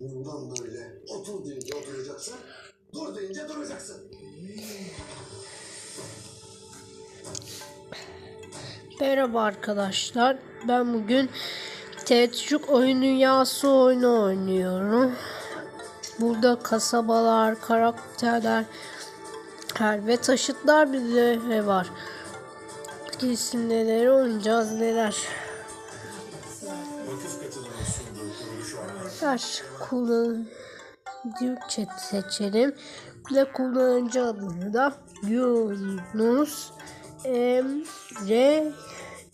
Bundan böyle otur deyince oturacaksın, dur deyince duracaksın. Merhaba arkadaşlar. Ben bugün Tetçuk Oyun Dünyası oyunu oynuyorum. Burada kasabalar, karakterler her ve taşıtlar bir de var. İsim neler oynayacağız neler. Her kullanıcı chat seçelim. De kullanıcı adını da Yunus Emre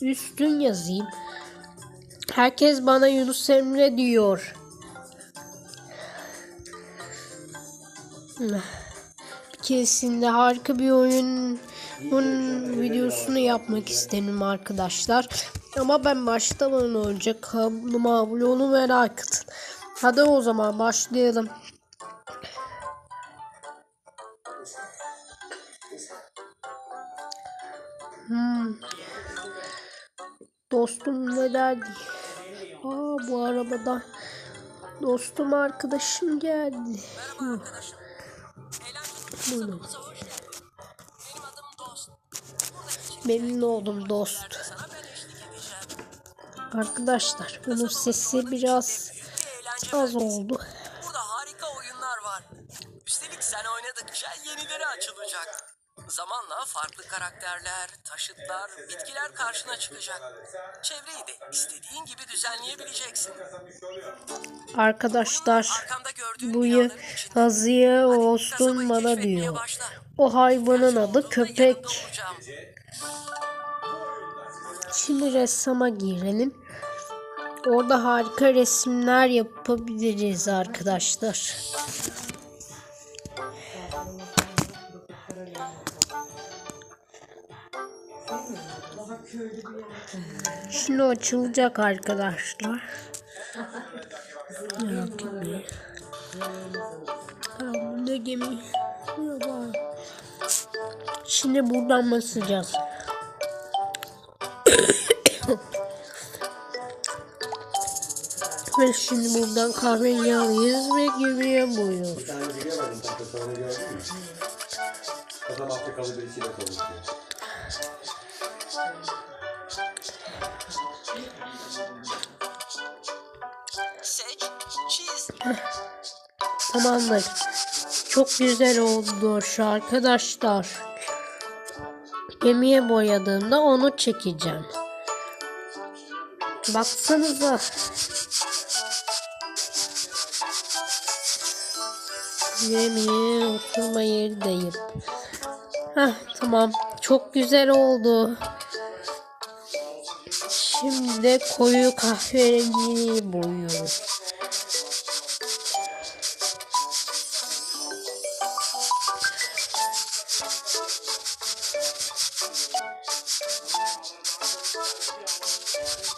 Üstün yazayım. Herkes bana Yunus Emre diyor. Kesinlikle harika bir oyun bunun videosunu yapmak istedim arkadaşlar. Ama ben başlamadan önce kanalıma abone olun ve like atın. Hadi o zaman başlayalım. Hmm. Dostum ne derdi? Aa bu arabada dostum arkadaşım geldi. Hı. arkadaşım. Buyurun. Memnun oldum dost. Arkadaşlar bunun sesi biraz az oldu. Burada harika oyunlar var. Üstelik sen oynadıkça yenileri açılacak. Zamanla farklı karakterler, taşıtlar, bitkiler karşına çıkacak. Çevreyi de istediğin gibi düzenleyebileceksin. Arkadaşlar bu yazıyı olsun bana diyor. O hayvanın adı köpek. Şimdi ressama girelim. Orada harika resimler yapabiliriz arkadaşlar. Şimdi açılacak arkadaşlar. Ne gemi? Şimdi buradan basacağız. Ve şimdi buradan kahveyi alıyoruz ve gemiye boyuyoruz. Bir tane bilemedim kanka sonra gördün mü? Adam Afrikalı birisiyle konuşuyor. Seç, çiz. Tamamdır. Çok güzel oldu şu arkadaşlar. Gemiye boyadığımda onu çekeceğim. Baksanıza. Gemiye oturma yeri değil. Heh, tamam. Çok güzel oldu. Şimdi koyu kahverengi boyuyoruz.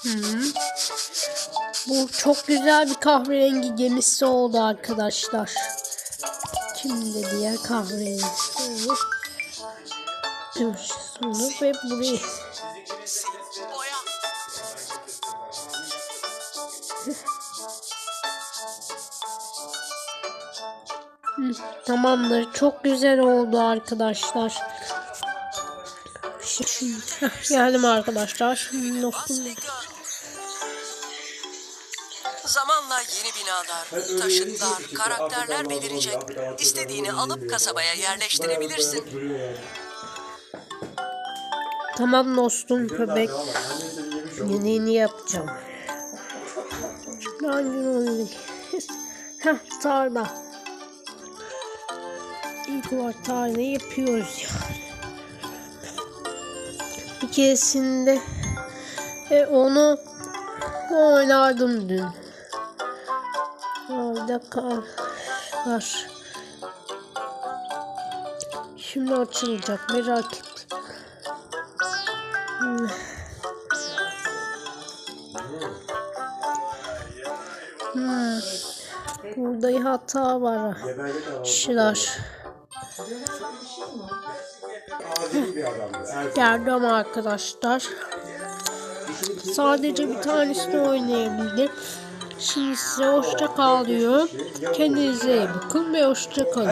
Hı. Bu çok güzel bir kahverengi gemisi oldu arkadaşlar. Şimdi diğer kahverengisi olur. Sonra ve burayı tamamdır. Çok güzel oldu arkadaşlar. Şimdi, heh, geldim arkadaşlar. Şimdi. Zamanla yeni binalar, taşıtlar, karakterler belirecek. İstediğini alıp kasabaya yerleştirebilirsin. Yani. Tamam dostum köpek. Yediğini yapacağım. Hangi oyunu? Heh tarla. İlk olarak tarla yapıyoruz ya. Bir keresinde e, onu oynardım dün. Orada var. Şimdi açılacak merak et. Hmm. Hmm. Burada hata var. Şılar. Geldim arkadaşlar. Sadece bir tanesini oynayabildim. Şimdi size hoşça kal diyorum. Kendinize iyi bakın ve hoşça kalın.